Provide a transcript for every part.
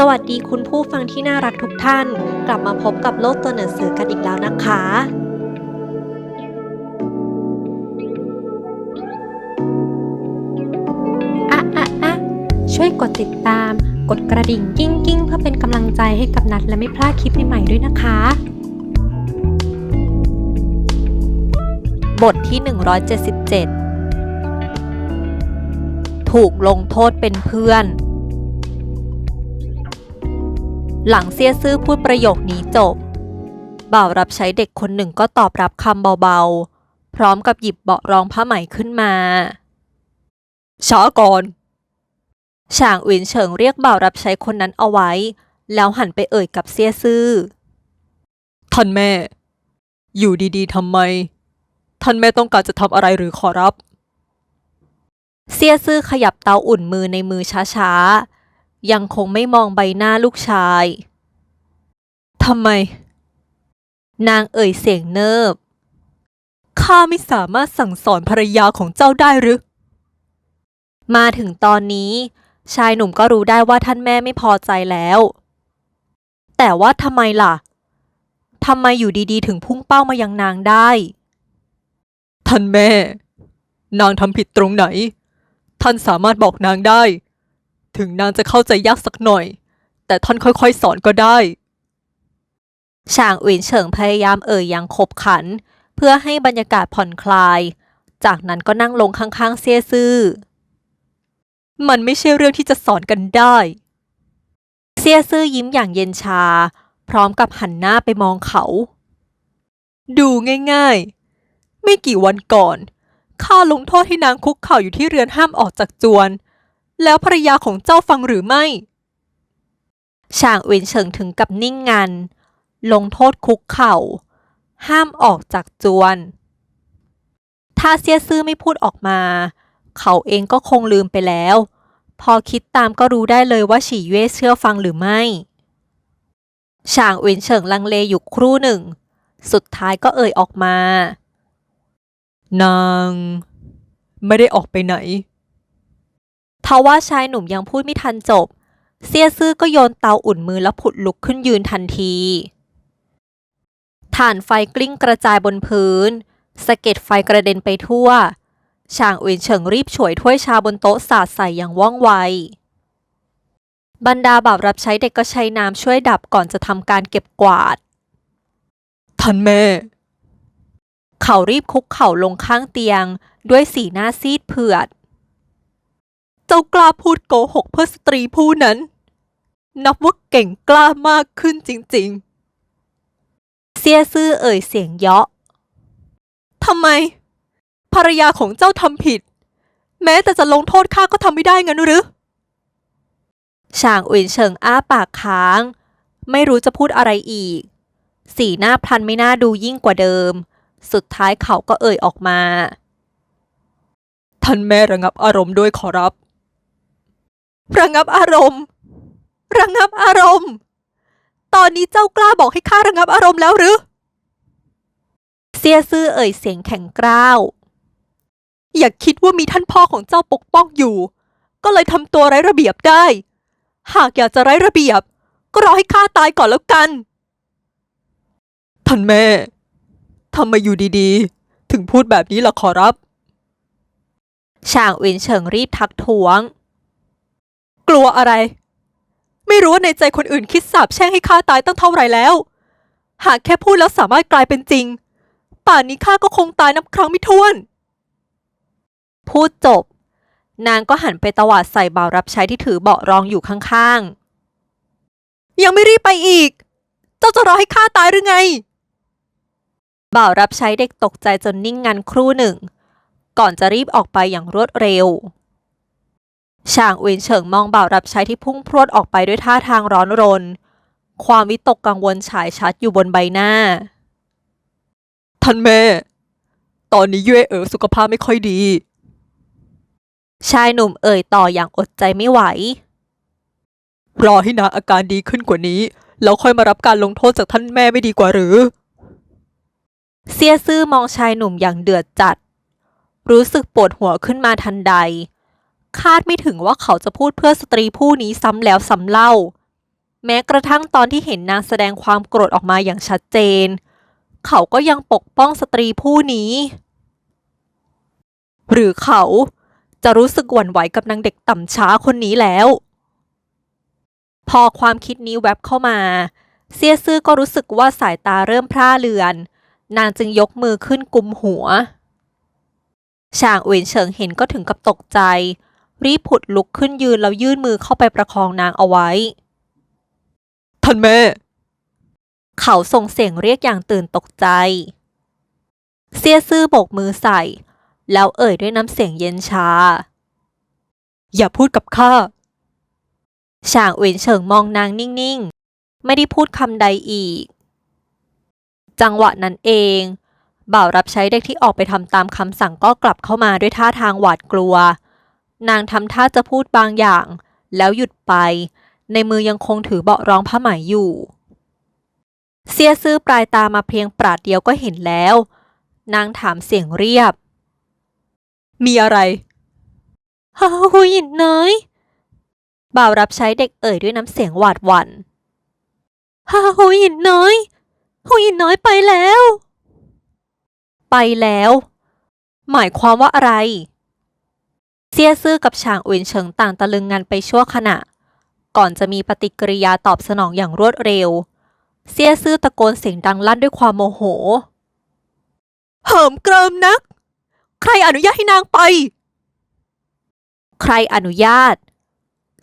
สวัสดีคุณผู้ฟังที่น่ารักทุกท่าน กลับมาพบกับโลกตัวหนังสือกันอีกแล้วนะคะ อะอะอะช่วยกดติดตาม กดกระดิ่งกิ้งกิ้งเพื่อเป็นกำลังใจให้กับนัดและไม่พลาดคลิปใหม่ๆด้วยนะคะ บทที่ 177 ถูกลงโทษเป็นเพื่อน หลังเสียซื่อพูดประโยคนี้จบ บ่าวรับใช้เด็กคนหนึ่งก็ตอบรับคำเบาๆ พร้อมกับหยิบเบาะรองผ้าไหมขึ้นมาช้าก่อนช่างอินเฉิงเรียกบ่าวรับใช้คนนั้นเอาไว้ แล้วหันไปเอ่ยกับเสียซื่อ ท่านแม่ อยู่ดีๆทำไม ท่านแม่ต้องการจะทำอะไรหรือขอรับเสียซื่อขยับเตาอุ่นมือในมือช้าๆ ยังคงไม่มองใบหน้าลูกชาย ทำไม นางเอ่ยเสียงเนิบ ข้าไม่สามารถสั่งสอนภรรยาของเจ้าได้หรือ มาถึงตอนนี้ ชายหนุ่มก็รู้ได้ว่าท่านแม่ไม่พอใจแล้ว แต่ว่าทำไมล่ะ ทำไมอยู่ดีๆ ถึงพุ่งเป้ามายังนางได้ ท่านแม่ นางทำผิดตรงไหน ท่านสามารถบอกนางได้ ถึงนางจะเข้าใจยากสักหน่อย แต่ท่านค่อยๆ สอนก็ได้ช่างอินเฉิงพยายามเอ่ยอย่างขบขัน เพื่อให้บรรยากาศผ่อนคลาย จากนั้นก็นั่งลงข้างๆเสียซื่อ มันไม่ใช่เรื่องที่จะสอนกันได้เสียซื่อยิ้มอย่างเย็นชา พร้อมกับหันหน้าไปมองเขา ดูง่ายๆ ไม่กี่วันก่อนข้าลงโทษให้นางคุกเข่าอยู่ที่เรือนห้ามออกจากจวน แล้วภรรยาของเจ้าฟังหรือไม่ช่างอินเฉิงถึงกับนิ่งงัน ลงโทษคุกเข่า ห้ามออกจากจวน ถ้าเสียซื่อไม่พูดออกมา เขาเองก็คงลืมไปแล้ว พอคิดตามก็รู้ได้เลยว่าฉีเย่เชื่อฟังหรือไม่ช่างอินเฉิงลังเลอยู่ครู่หนึ่ง สุดท้ายก็เอ่ยออกมา นาง ไม่ได้ออกไปไหน ทว่าชายหนุ่มยังพูดไม่ทันจบเสียซื่อก็โยนเตาอุ่นมือแล้วผุดลุกขึ้นยืนทันทีถ่านไฟกลิ้งกระจายบนพื้นสะเก็ดไฟกระเด็นไปทั่วช่างอินเฉิงรีบฉวยถ้วยชาบนโต๊ะสาดใส่อย่างว่องไว บรรดาบ่าวรับใช้เด็กก็ใช้น้ำช่วยดับก่อนจะทำการเก็บกวาดท่านแม่ เขารีบคุกเข่าลงข้างเตียง ด้วยสีหน้าซีดเผือด เจ้ากล้าพูดโกหกเพื่อสตรีผู้นั้น นับว่าเก่งกล้ามากขึ้นจริงๆเสียซื่อเอ่ยเสียงเยาะทำไม ภรรยาของเจ้าทำผิด แม้แต่จะลงโทษข้าก็ทำไม่ได้งั้นหรือช่างอินเฉิงอ้าปากค้าง ไม่รู้จะพูดอะไรอีก สีหน้าพลันไม่น่าดูยิ่งกว่าเดิม สุดท้ายเขาก็เอ่ยออกมา ท่านแม่ระงับอารมณ์ด้วยขอรับ ระงับอารมณ์ ระงับอารมณ์ ตอนนี้เจ้ากล้าบอกให้ข้าระงับอารมณ์แล้วหรือเสียซื่อเอ่ยเสียงแข็งกร้าว อย่าคิดว่ามีท่านพ่อของเจ้าปกป้องอยู่ ก็เลยทำตัวไร้ระเบียบได้ หากอยากจะไร้ระเบียบ ก็รอให้ข้าตายก่อนแล้วกัน ท่านแม่ทำไมอยู่ดีๆ ถึงพูดแบบนี้ล่ะขอรับ ช่างอินเฉิงรีบทักท้วง กลัวอะไร ไม่รู้ว่าในใจคนอื่นคิดสาบแช่งให้ข้าตายตั้งเท่าไหร่แล้ว หากแค่พูดแล้วสามารถกลายเป็นจริง ป่านนี้ข้าก็คงตายนับครั้งไม่ถ้วน พูดจบ นางก็หันไปตวาดใส่บ่าวรับใช้ที่ถือเบาะรองอยู่ข้างๆ ยังไม่รีบไปอีก เจ้าจะรอให้ข้าตายหรือไง บ่าวรับใช้เด็กตกใจจนนิ่งงันครู่หนึ่ง ก่อนจะรีบออกไปอย่างรวดเร็ว ช่างอินเฉิงมองบ่าวรับใช้ที่พุ่งพรวดออกไปด้วยท่าทางร้อนรน ความวิตกกังวลฉายชัดอยู่บนใบหน้า ท่านแม่ ตอนนี้เย่เอ๋อสุขภาพไม่ค่อยดี ชายหนุ่มเอ่ยต่ออย่างอดใจไม่ไหว รอให้นาอาการดีขึ้นกว่านี้ แล้วค่อยมารับการลงโทษจากท่านแม่ไม่ดีกว่าหรือเสียซื่อมองชายหนุ่มอย่างเดือดจัด รู้สึกปวดหัวขึ้นมาทันใด คาดไม่ถึงว่าเขาจะพูดเพื่อสตรีผู้นี้ซ้ำแล้วซ้ำเล่า แม้กระทั่งตอนที่เห็นนางแสดงความโกรธออกมาอย่างชัดเจน เขาก็ยังปกป้องสตรีผู้นี้ หรือเขาจะรู้สึกหวั่นไหวกับนางเด็กต่ำช้าคนนี้แล้ว พอความคิดนี้แวบเข้ามา เซียซื่อก็รู้สึกว่าสายตาเริ่มพร่าเลือน นางจึงยกมือขึ้นกุมหัวช่างเวนเฉิงเห็นก็ถึงกับตกใจ รีบผุดลุกขึ้นยืนแล้วยื่นมือเข้าไปประคองนางเอาไว้ ท่านแม่ เขาส่งเสียงเรียกอย่างตื่นตกใจเซียซื่อโบกมือใส่ แล้วเอ่ยด้วยน้ำเสียงเย็นชา อย่าพูดกับข้าช่างเวนเฉิงมองนางนิ่งๆ ไม่ได้พูดคำใดอีก จังหวะนั้นเอง บ่าวรับใช้เด็กที่ออกไปทำตามคำสั่งก็กลับเข้ามาด้วยท่าทางหวาดกลัว นางทำท่าจะพูดบางอย่าง แล้วหยุดไป ในมือยังคงถือเบาะรองผ้าไหมอยู่ เสียซื่อปลายตามาเพียงปราดเดียวก็เห็นแล้ว นางถามเสียงเรียบ มีอะไรฮาหุยินน้อยบ่าวรับใช้เด็กเอ่ยด้วยน้ำเสียงหวาดหวัน่นฮาหุยินน้อยหุยินน้อยไปแล้ว ไปแล้ว หมายความว่าอะไร เซียซื่อกับฉางอุนเฉิงต่างตะลึงงันไปชั่วขณะ ก่อนจะมีปฏิกิริยาตอบสนองอย่างรวดเร็ว เซียซื่อตะโกนเสียงดังลั่นด้วยความโมโห เหิมเกริมนัก ใครอนุญาตให้นางไป ใครอนุญาต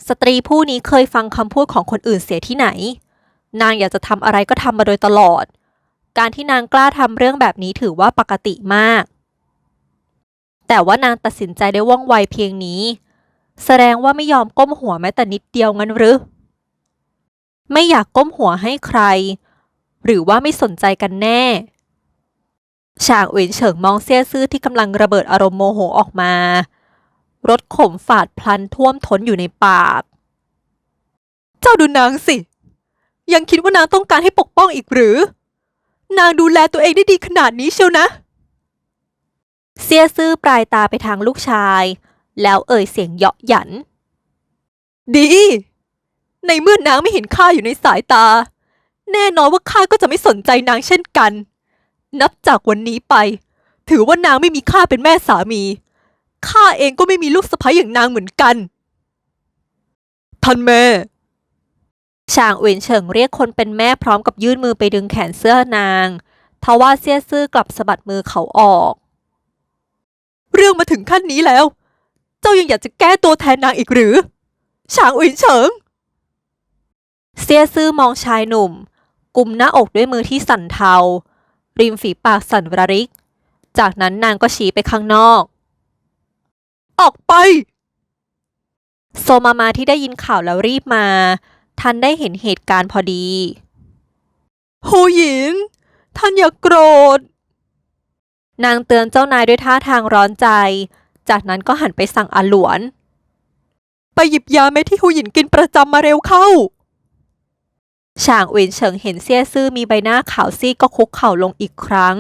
สตรีผู้นี้เคยฟังคำพูดของคนอื่นเสียที่ไหน นางอยากจะทำอะไรก็ทำมาโดยตลอด การที่นางกล้าทำเรื่องแบบนี้ถือว่าปกติมาก แต่ว่านางตัดสินใจได้ว่องไวเพียงนี้ แสดงว่าไม่ยอมก้มหัวแม้แต่นิดเดียวงั้นหรือ ไม่อยากก้มหัวให้ใคร หรือว่าไม่สนใจกันแน่ฉางเวินเฉิงมองเสี้ยซื่อที่กำลังระเบิดอารมณ์โมโหออกมา รถขมฝาดพลันท่วมท้นอยู่ในปาก เจ้าดูนางสิ ยังคิดว่านางต้องการให้ปกป้องอีกหรือ นางดูแลตัวเองได้ดีขนาดนี้เชียวนะ เสียซื่อปลายตาไปทางลูกชาย แล้วเอ่ยเสียงเยาะหยัน ดี ในเมื่อนางไม่เห็นข้าอยู่ในสายตา แน่นอนว่าข้าก็จะไม่สนใจนางเช่นกัน นับจากวันนี้ไป ถือว่านางไม่มีข้าเป็นแม่สามี ข้าเองก็ไม่มีลูกสะใภ้อย่างนางเหมือนกัน ท่านแม่ช่างเวนเฉิงเรียกคนเป็นแม่พร้อมกับยื่นมือไปดึงแขนเสื้อนาง ทว่าเสียซื่อกลับสะบัดมือเขาออก เรื่องมาถึงขั้นนี้แล้ว เจ้ายังอยากจะแก้ตัวแทนนางอีกหรือฉางอุ๋นเฉิงเสียซื่อมองชายหนุ่มกุมหน้าอกด้วยมือที่สั่นเทา ริมฝีปากสั่นระริก จากนั้นนางก็ชี้ไปข้างนอก ออกไป โซมามาที่ได้ยินข่าวแล้วรีบมา ทันได้เห็นเหตุการณ์พอดีหูหยิน ท่านอย่ากโกรธ นางเตือนเจ้านายด้วยท่าทางร้อนใจ จากนั้นก็หันไปสั่งอาหลวน ไปหยิบยาเม็ดที่หูหยินกินประจำมาเร็วเข้าฉางเวินเฉิงเห็นเซี่ยซื่อมีใบหน้าขาวซีดก็คุกเข่าลงอีกครั้ง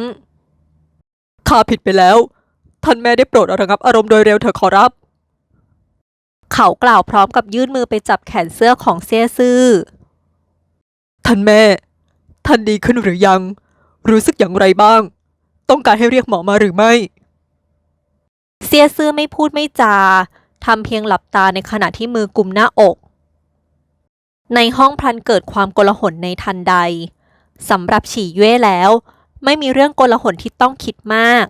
ข้าผิดไปแล้ว ท่านแม่ได้โปรดระงับอารมณ์โดยเร็วเถอะขอรับ เขากล่าวพร้อมกับยื่นมือไปจับแขนเสื้อของเซี่ยซื่อ ท่านแม่ ท่านดีขึ้นหรือยัง รู้สึกอย่างไรบ้าง ต้องการให้เรียกหมอมาหรือไม่ เซียซื่อไม่พูดไม่จาทำเพียงหลับตาในขณะที่มือกุมหน้าอก ในห้องพลันเกิดความโกลาหลในทันใดสำหรับฉี่เย่แล้ว ไม่มีเรื่องโกลาหลที่ต้องคิดมาก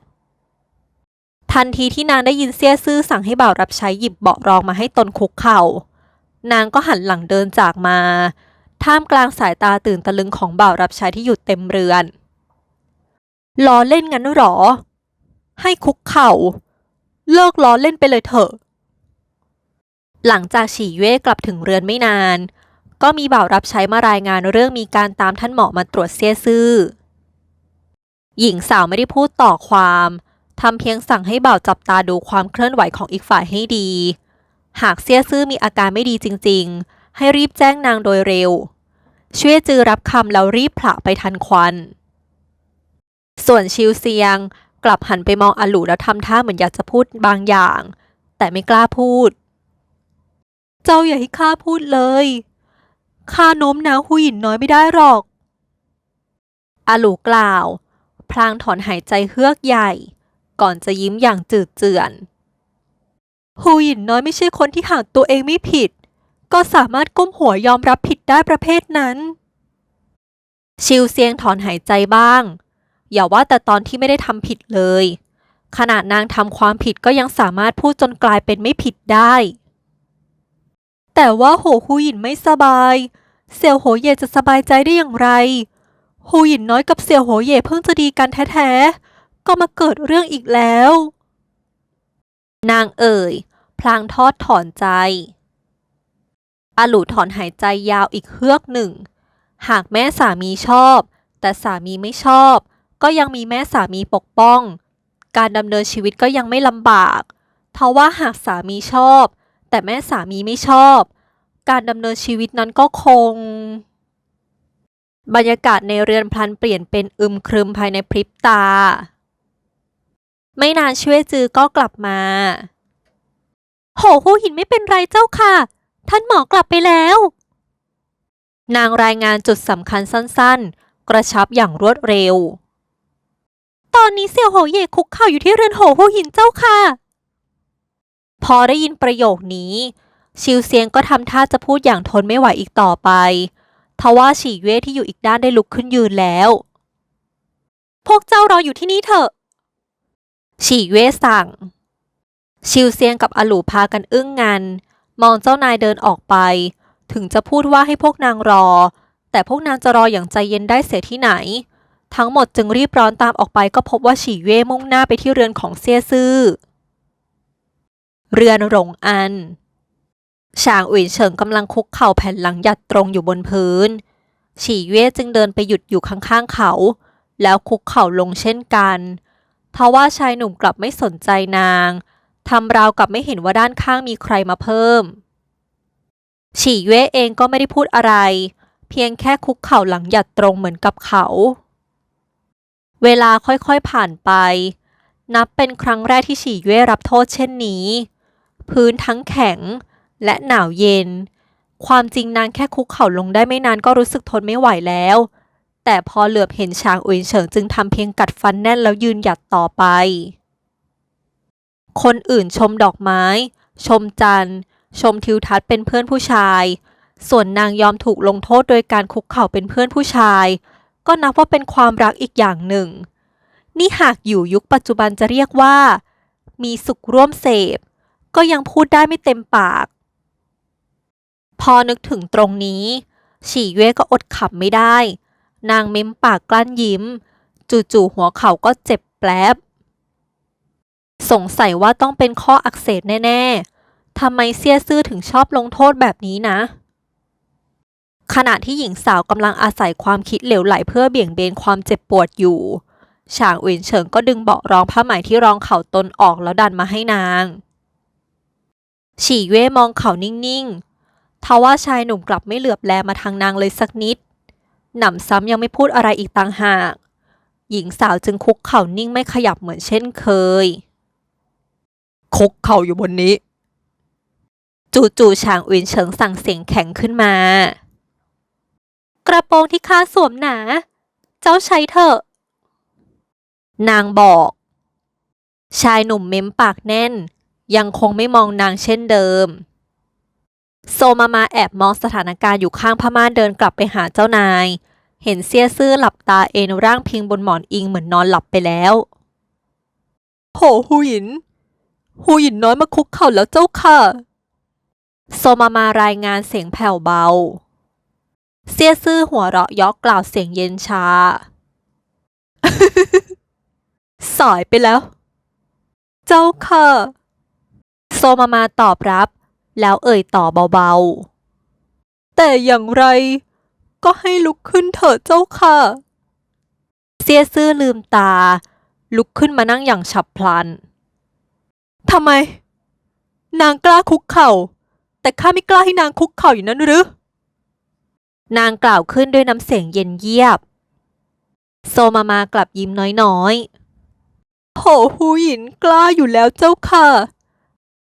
ทันทีที่นางได้ยินเซียซื่อสั่งให้บ่าวรับใช้หยิบเบาะรองมาให้ตนคุกเข่า นางก็หันหลังเดินจากมา ท่ามกลางสายตาตื่นตะลึงของบ่าวรับใช้ที่อยู่เต็มเรือน ล้อเล่นงั้นหรอ ให้คุกเข่า เลิกล้อเล่นไปเลยเถอะ หลังจากฉี่เย่กลับถึงเรือนไม่นาน ก็มีบ่าวรับใช้มารายงานเรื่องมีการตามท่านหมอมาตรวจเสียซื่อ หญิงสาวไม่ได้พูดต่อความทำเพียงสั่งให้บ่าวจับตาดูความเคลื่อนไหวของอีกฝ่ายให้ดี หากเสียซื่อมีอาการไม่ดีจริง ๆ ให้รีบแจ้งนางโดยเร็ว ช่วยจือรับคำแล้วรีบผละไปทันควัน ส่วนชิวเซียงกลับหันไปมองอาหลูแล้วทำท่าเหมือนอยากจะพูดบางอย่าง แต่ไม่กล้าพูด เจ้าอย่าให้ข้าพูดเลยข้าโน้มน้าวหูหยินน้อยไม่ได้หรอก อาหลูกล่าว พลางถอนหายใจเฮือกใหญ่ ก่อนจะยิ้มอย่างจืดเจือนหูหยินน้อยไม่ใช่คนที่หากตัวเองไม่ผิด ก็สามารถก้มหัวยอมรับผิดได้ประเภทนั้น ชิวเซียงถอนหายใจบ้าง อย่าว่าแต่ตอนที่ไม่ได้ทำผิดเลย ขนาดนางทำความผิดก็ยังสามารถพูดจนกลายเป็นไม่ผิดได้ แต่ว่าโหหูหยินไม่สบาย เสี่ยวโหเย่จะสบายใจได้อย่างไรหูหยินน้อยกับเสี่ยวโหเย่เพิ่งจะดีกันแท้ๆ ก็มาเกิดเรื่องอีกแล้ว นางเอ่ย พลางทอดถอนใจอาหลูถอนหายใจยาวอีกเฮือกหนึ่ง หากแม่สามีชอบ แต่สามีไม่ชอบ ก็ยังมีแม่สามีปกป้อง การดำเนินชีวิตก็ยังไม่ลำบากเทว่าหากสามีชอบ แต่แม่สามีไม่ชอบ การดำเนินชีวิตนั้นก็คง บรรยากาศในเรือนพลันเปลี่ยนเป็นอึมครึมภายในพริบตา ไม่นานช่วยจือก็กลับมา โหหูหินไม่เป็นไรเจ้าค่ะ ท่านหมอกลับไปแล้ว นางรายงานจุดสำคัญสั้นๆ กระชับอย่างรวดเร็ว ตอนนี้เสี่ยวโหเย่คุกเข่าอยู่ที่เรือนโหหูหินเจ้าค่ะ พอได้ยินประโยคนี้ ชิวเซียงก็ทำท่าจะพูดอย่างทนไม่ไหวอีกต่อไปทว่าฉีเย่ที่อยู่อีกด้านได้ลุกขึ้นยืนแล้ว พวกเจ้ารออยู่ที่นี่เถอะ ฉีเย่สั่ง ชิวเซียงกับอหลูพากันอึ้งงัน มองเจ้านายเดินออกไป ถึงจะพูดว่าให้พวกนางรอ แต่พวกนางจะรออย่างใจเย็นได้เสียที่ไหน ทั้งหมดจึงรีบร้อนตามออกไปก็พบว่าฉีเย่มุ่งหน้าไปที่เรือนของเซี่ยซื่อ เรือนหลงอันฉางอุ่นเฉิงกำลังคุกเข่าแผ่นหลังหยัดตรงอยู่บนพื้น ฉีเย่จึงเดินไปหยุดอยู่ข้างๆเขา แล้วคุกเข่าลงเช่นกัน ทว่าชายหนุ่มกลับไม่สนใจนางทำราวกับไม่เห็นว่าด้านข้างมีใครมาเพิ่ม ฉีเย่เองก็ไม่ได้พูดอะไร เพียงแค่คุกเข่าหลังหยัดตรงเหมือนกับเขา เวลาค่อยๆผ่านไป นับเป็นครั้งแรกที่ฉีเย่รับโทษเช่นนี้ พื้นทั้งแข็งและหนาวเย็น ความจริงนางแค่คุกเข่าลงได้ไม่นานก็รู้สึกทนไม่ไหวแล้ว แต่พอเหลือบเห็นชางอุยเฉิงจึงทำเพียงกัดฟันแน่นแล้วยืนหยัดต่อไป คนอื่นชมดอกไม้ ชมจันทร์ ชมทิวทัศน์เป็นเพื่อนผู้ชาย ส่วนนางยอมถูกลงโทษโดยการคุกเข่าเป็นเพื่อนผู้ชาย ก็นับว่าเป็นความรักอีกอย่างหนึ่ง นี่หากอยู่ยุคปัจจุบันจะเรียกว่า มีสุขร่วมเสพ ก็ยังพูดได้ไม่เต็มปาก พอนึกถึงตรงนี้ ฉีเย่ก็อดขำไม่ได้ นางเม้มปากกลั้นยิ้ม จู่ๆหัวเข่าก็เจ็บแปลบสงสัยว่าต้องเป็นข้ออักเสบแน่ ๆทำไมเซี่ยซื่อถึงชอบลงโทษแบบนี้นะ ขณะที่หญิงสาวกำลังอาศัยความคิดเหลวไหลเพื่อเบี่ยงเบนความเจ็บปวดอยู่ ฉางอุนเฉิงก็ดึงเบาะรองผ้าไหมที่รองเข่าตนออกแล้วดันมาให้นาง ฉีเย่มองเขานิ่งๆทว่าชายหนุ่มกลับไม่เหลือบแลมาทางนางเลยสักนิด หนำซ้ำยังไม่พูดอะไรอีกต่างหาก หญิงสาวจึงคุกเข่านิ่งไม่ขยับเหมือนเช่นเคย คุกเข่าอยู่บนนี้ จู่ๆฉางอุนเฉิงสั่งเสียงแข็งขึ้นมา กระโปรงที่ข้าสวมหนา เจ้าใช้เถอะ นางบอก ชายหนุ่มเม้มปากแน่น ยังคงไม่มองนางเช่นเดิม โซมามาแอบมองสถานการณ์อยู่ข้างพม่านเดินกลับไปหาเจ้านาย เห็นเสี้ยซื่อหลับตาเอนร่างพิงบนหมอนอิงเหมือนนอนหลับไปแล้วโหหูหยิน หูหยินน้อยมาคุกเข่าแล้วเจ้าค่ะ โซมามารายงานเสียงแผ่วเบา เสี้ยซื่อหัวเราะยอกกล่าวเสียงเย็นชาสายไปแล้ว เจ้าค่ะโซมามาตอบรับ แล้วเอ่ยต่อเบาๆ แต่อย่างไร ก็ให้ลุกขึ้นเถอะเจ้าค่ะเสี้ยซื่อลืมตา ลุกขึ้นมานั่งอย่างฉับพลันทำไม นางกล้าคุกเข่า แต่ข้าไม่กล้าให้นางคุกเข่าอยู่นั้นหรือ นางกล่าวขึ้นด้วยน้ำเสียงเย็นเยียบ โซมามากลับยิ้มน้อยๆ โหหูหยินกล้าอยู่แล้วเจ้าค่ะ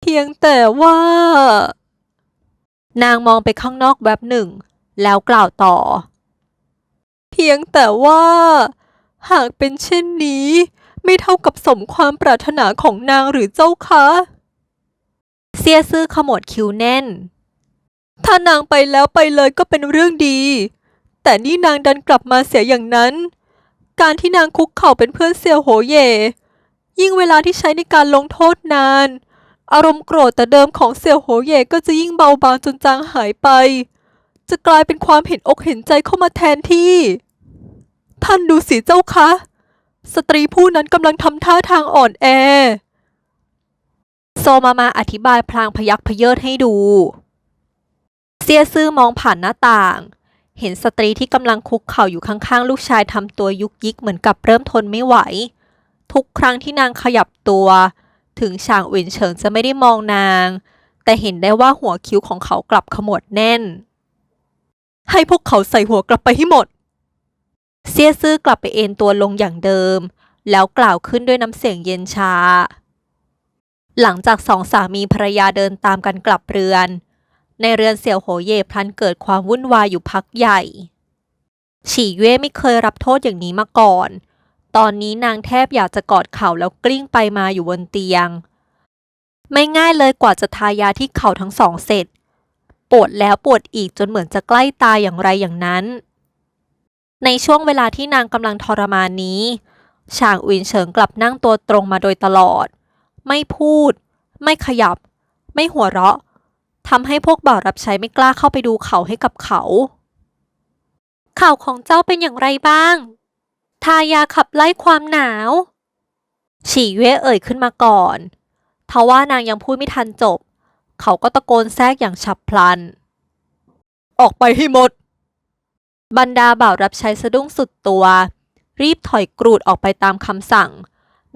เพียงแต่ว่า นางมองไปข้างนอกแวบหนึ่ง แล้วกล่าวต่อ เพียงแต่ว่า หากเป็นเช่นนี้ ไม่เท่ากับสมความปรารถนาของนางหรือเจ้าคะเสียซื่อขมวดคิ้วแน่น ถ้านางไปแล้วไปเลยก็เป็นเรื่องดี แต่นี่นางดันกลับมาเสียอย่างนั้น การที่นางคุกเข่าเป็นเพื่อนเสี่ยวโหเย่ยิ่งเวลาที่ใช้ในการลงโทษนาน อารมณ์โกรธแต่เดิมของเสี่ยวโหเย่ก็จะยิ่งเบาบางจนจางหายไป จะกลายเป็นความเห็นอกเห็นใจเข้ามาแทนที่ ท่านดูสิเจ้าคะ สตรีผู้นั้นกำลังทำท่าทางอ่อนแอ โซมามาอธิบายพลางพยักพเยิดให้ดู เสียซื่อมองผ่านหน้าต่าง เห็นสตรีที่กำลังคุกเข่าอยู่ข้างๆ ลูกชายทำตัวยุกยิกเหมือนกับเริ่มทนไม่ไหว ทุกครั้งที่นางขยับตัว ถึงฉางอินเฉิงจะไม่ได้มองนาง แต่เห็นได้ว่าหัวคิ้วของเขากลับขมวดแน่น ให้พวกเขาใส่หัวกลับไปให้หมดเสียซื่อกลับไปเอนตัวลงอย่างเดิม แล้วกล่าวขึ้นด้วยน้ำเสียงเย็นชาหลังจากสองสามีภรรยาเดินตามกันกลับเรือน ในเรือนเสี่ยวโหเย่พลันเกิดความวุ่นวายอยู่พักใหญ่ ฉีเย่ไม่เคยรับโทษอย่างนี้มาก่อน ตอนนี้นางแทบอยากจะกอดเข่าแล้วกลิ้งไปมาอยู่บนเตียง ไม่ง่ายเลยกว่าจะทายาที่เข่าทั้งสองเสร็จ ปวดแล้วปวดอีกจนเหมือนจะใกล้ตายอย่างไรอย่างนั้น ในช่วงเวลาที่นางกำลังทรมานนี้ฉางอุนเฉิงกลับนั่งตัวตรงมาโดยตลอด ไม่พูด ไม่ขยับ ไม่หัวเราะ ทำให้พวกบ่าวรับใช้ไม่กล้าเข้าไปดูเขาให้กับเขา ข่าวของเจ้าเป็นอย่างไรบ้าง ทายาขับไล่ความหนาว ฉีเย่เอ่ยขึ้นมาก่อนทว่านางยังพูดไม่ทันจบ เขาก็ตะโกนแทรกอย่างฉับพลัน ออกไปให้หมด บรรดาบ่าวรับใช้สะดุ้งสุดตัว รีบถอยกรูดออกไปตามคำสั่ง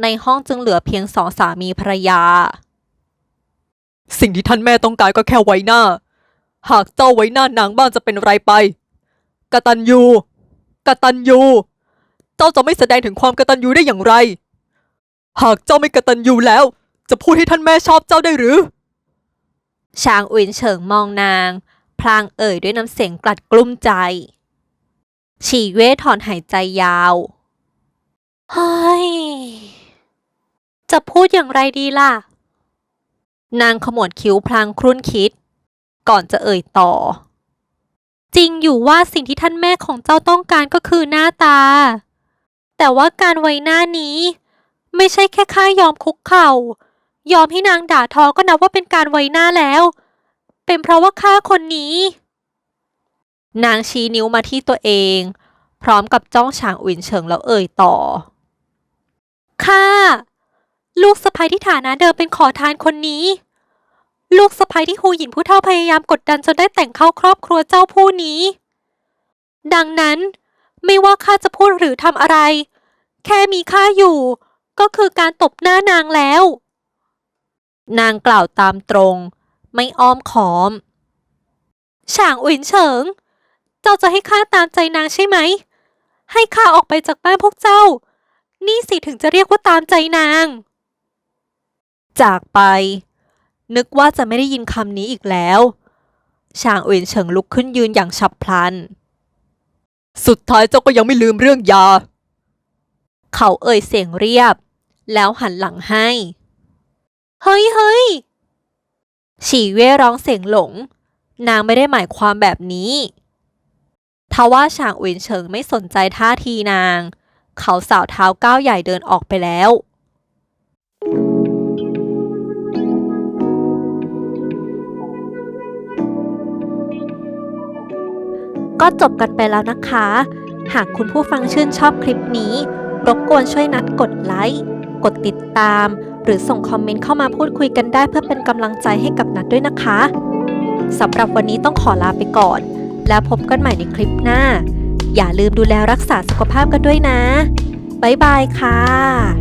ในห้องจึงเหลือเพียงสองสามีภรรยา สิ่งที่ท่านแม่ต้องการก็แค่ไว้หน้า หากเจ้าไว้หน้านางบ้างจะเป็นไรไป กตัญญูกตัญญู เจ้าจะไม่แสดงถึงความกตัญญูได้อย่างไร หากเจ้าไม่กตัญญูแล้ว จะพูดให้ท่านแม่ชอบเจ้าได้หรือ ชางอุนเฉิงมองนาง พลางเอ่ยด้วยน้ำเสียงกลัดกลุ้มใจ ฉีเว่ถอนหายใจยาวเฮ้ยจะพูดอย่างไรดีล่ะ นางขมวดคิ้วพลางครุ่นคิด ก่อนจะเอ่ยต่อ จริงอยู่ว่าสิ่งที่ท่านแม่ของเจ้าต้องการก็คือหน้าตา แต่ว่าการไว้หน้านี้ ไม่ใช่แค่ข้ายอมคุกเข่า ยอมให้นางด่าทอก็นับว่าเป็นการไว้หน้าแล้ว เป็นเพราะว่าข้าคนนี้ นางชี้นิ้วมาที่ตัวเอง พร้อมกับจ้องฉางอุนเฉิงแล้วเอ่ยต่อข้า ลูกสะใภ้ที่ฐานะเดิมเป็นขอทานคนนี้ ลูกสะใภ้ที่ฮูหยินผู้เฒ่าพยายามกดดันจนได้แต่งเข้าครอบครัวเจ้าผู้นี้ ดังนั้น ไม่ว่าข้าจะพูดหรือทำอะไร แค่มีข้าอยู่ ก็คือการตบหน้านางแล้ว นางกล่าวตามตรง ไม่อ้อมค้อมฉางอุ๋นเฉิง เจ้าจะให้ข้าตามใจนางใช่ไหม ให้ข้าออกไปจากบ้านพวกเจ้า นี่สิถึงจะเรียกว่าตามใจนาง จากไป นึกว่าจะไม่ได้ยินคำนี้อีกแล้วฉางอุ๋นเฉิงลุกขึ้นยืนอย่างฉับพลัน สุดท้ายเจ้าก็ยังไม่ลืมเรื่องยา เขาเอ่ยเสียงเรียบ แล้วหันหลังให้ เฮ้ยเฮ้ยฉีเว่ร้องเสียงหลง นางไม่ได้หมายความแบบนี้ทว่าฉางอุนเฉิงไม่สนใจท่าทีนาง เขาสาวเท้าก้าวใหญ่เดินออกไปแล้ว ก็จบกันไปแล้วนะคะ หากคุณผู้ฟังชื่นชอบคลิปนี้ รบกวนช่วยนัดกดไลค์ กดติดตาม หรือส่งคอมเมนต์เข้ามาพูดคุยกันได้เพื่อเป็นกำลังใจให้กับนัดด้วยนะคะสำหรับวันนี้ต้องขอลาไปก่อน แล้วพบกันใหม่ในคลิปหน้า อย่าลืมดูแลรักษาสุขภาพกันด้วยนะ บ๊ายบายค่ะ